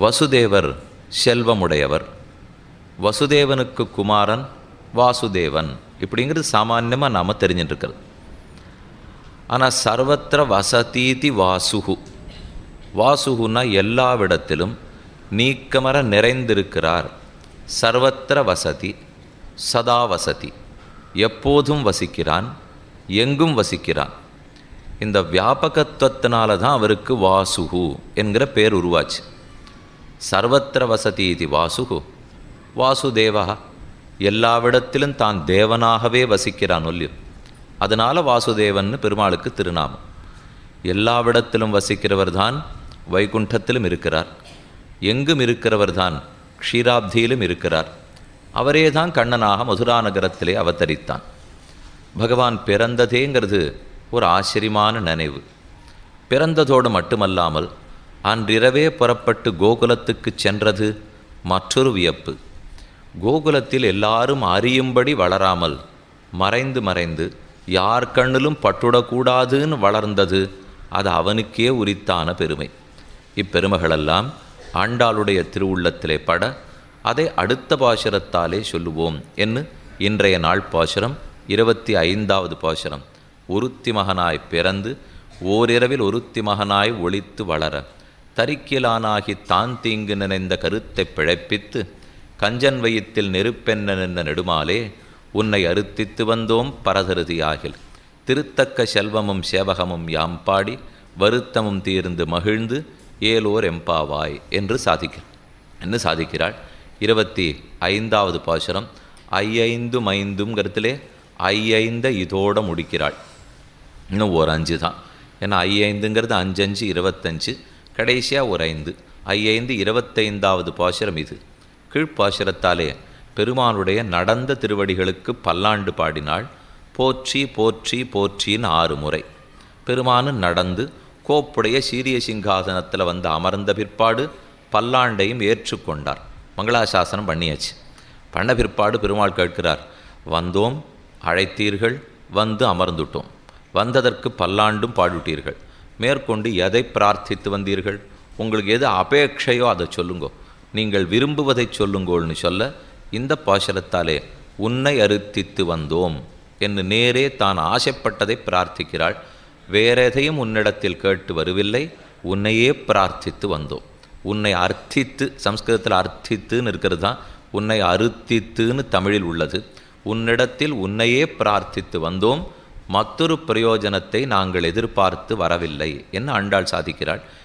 வசுதேவர் செல்வமுடையவர். வசுதேவனுக்கு குமாரன் வாசுதேவன். இப்படிங்கிறது சாமான்யமாக நாம் தெரிஞ்சுட்டுருக்கிறது ஆனால் சர்வத்திர வசதீதி வாசுகு. வாசுகுன்னா எல்லாவிடத்திலும் நீக்கமர நிறைந்திருக்கிறார். சர்வத்திர வசதி சதா வசதி. எப்போதும் வசிக்கிறான் எங்கும் வசிக்கிறான். இந்த வியாபகத்துவத்தினால தான் அவருக்கு வாசுகு என்கிற பேர் உருவாச்சு. சர்வத்திர வசதி இது வாசுகு. வாசுதேவா எல்லாவிடத்திலும் தான் தேவனாகவே வசிக்கிறான் ஒல்லியோ. அதனால் வாசுதேவன்னு பெருமாளுக்கு திருநாமம். எல்லாவிடத்திலும் வசிக்கிறவர் தான் வைகுண்டத்திலும் இருக்கிறார். எங்கும் இருக்கிறவர் தான் க்ஷீராப்தியிலும் இருக்கிறார். அவரே தான் கண்ணனாக மதுரா நகரத்திலே அவதரித்தான். பகவான் பிறந்ததேங்கிறது ஒரு ஆச்சரியமான நினைவு. பிறந்ததோடு மட்டுமல்லாமல் அன்றிரவே புறப்பட்டு கோகுலத்துக்கு சென்றது மற்றொரு வியப்பு. கோகுலத்தில் எல்லாரும் அறியும்படி வளராமல் மறைந்து மறைந்து யார் கண்ணிலும் பட்டுடக்கூடாதுன்னு வளர்ந்தது அது அவனுக்கே உரித்தான பெருமை. இப்பெருமைகளெல்லாம் ஆண்டாளுடைய திருவுள்ளத்திலே பட அதை அடுத்த பாசுரத்தாலே சொல்லுவோம் என்று இன்றைய நாள் பாசுரம் இருபத்தி ஐந்தாவது பாசுரம். ஒருத்தி மகனாய் பிறந்து ஓரிரவில் ஒருத்தி மகனாய் ஒழித்து வளர தரிக்கிலானாகி தான் தீங்கு நினைந்த கருத்தை பிழைப்பித்து கஞ்சன் வயித்தில் நெருப்பென்ன நின்ற நெடுமாலே உன்னை அறுத்தித்து வந்தோம் பரதருதியாகில். திருத்தக்க செல்வமும் சேவகமும் யாம் பாடி வருத்தமும் தீர்ந்து மகிழ்ந்து ஏலோர் எம்பாவாய் என்று சாதிக்க என்ன சாதிக்கிறாள். இருபத்தி ஐந்தாவது பாசுரம் ஐயைந்தும் ஐந்தும் கருத்திலே ஐயைந்த இதோட முடிக்கிறாள். இன்னும் ஒரு அஞ்சு தான் ஏன்னா ஐயைந்துங்கிறது அஞ்சஞ்சு இருபத்தஞ்சு. கடைசியாக ஒரு ஐந்து. ஐந்து இருபத்தைந்தாவது பாசுரம் இது. கீழ்ப்பாசுரத்தாலே பெருமானுடைய நடந்த திருவடிகளுக்கு பல்லாண்டு பாடினாள். போற்றி போற்றி போற்றின்னு ஆறு முறை. பெருமானு நடந்து கோப்புடைய சீரிய சிங்காசனத்தில் வந்து அமர்ந்த பிற்பாடு பல்லாண்டையும் ஏற்றுக்கொண்டார் மங்களாசாசனம் பண்ணியாச்சு. பண்ண பிற்பாடு பெருமாள் கேட்கிறார் வந்தோம் அழைத்தீர்கள் வந்து அமர்ந்துட்டோம். வந்ததற்கு பல்லாண்டும் பாடிவிட்டீர்கள் மேற்கொண்டு எதை பிரார்த்தித்து வந்தீர்கள்? உங்களுக்கு எது அபேட்சையோ அதை சொல்லுங்கோ. நீங்கள் விரும்புவதை சொல்லுங்கோள்னு சொல்ல இந்த பாசரத்தாலே உன்னை அறுத்தித்து வந்தோம் என்று நேரே தான் ஆசைப்பட்டதை பிரார்த்திக்கிறாள். வேறெதையும் உன்னிடத்தில் கேட்டு வரவில்லை. உன்னையே பிரார்த்தித்து வந்தோம். உன்னை அர்த்தித்து சம்ஸ்கிருதத்தில் அர்த்தித்துன்னு இருக்கிறது தான் உன்னை அறுத்தித்துன்னு தமிழில் உள்ளது. உன்னிடத்தில் உன்னையே பிரார்த்தித்து வந்தோம். மற்றொரு பிரயோஜனத்தை நாங்கள் எதிர்பார்த்து வரவில்லை. என்ன ஆண்டாள் சாதிக்கிறாள்?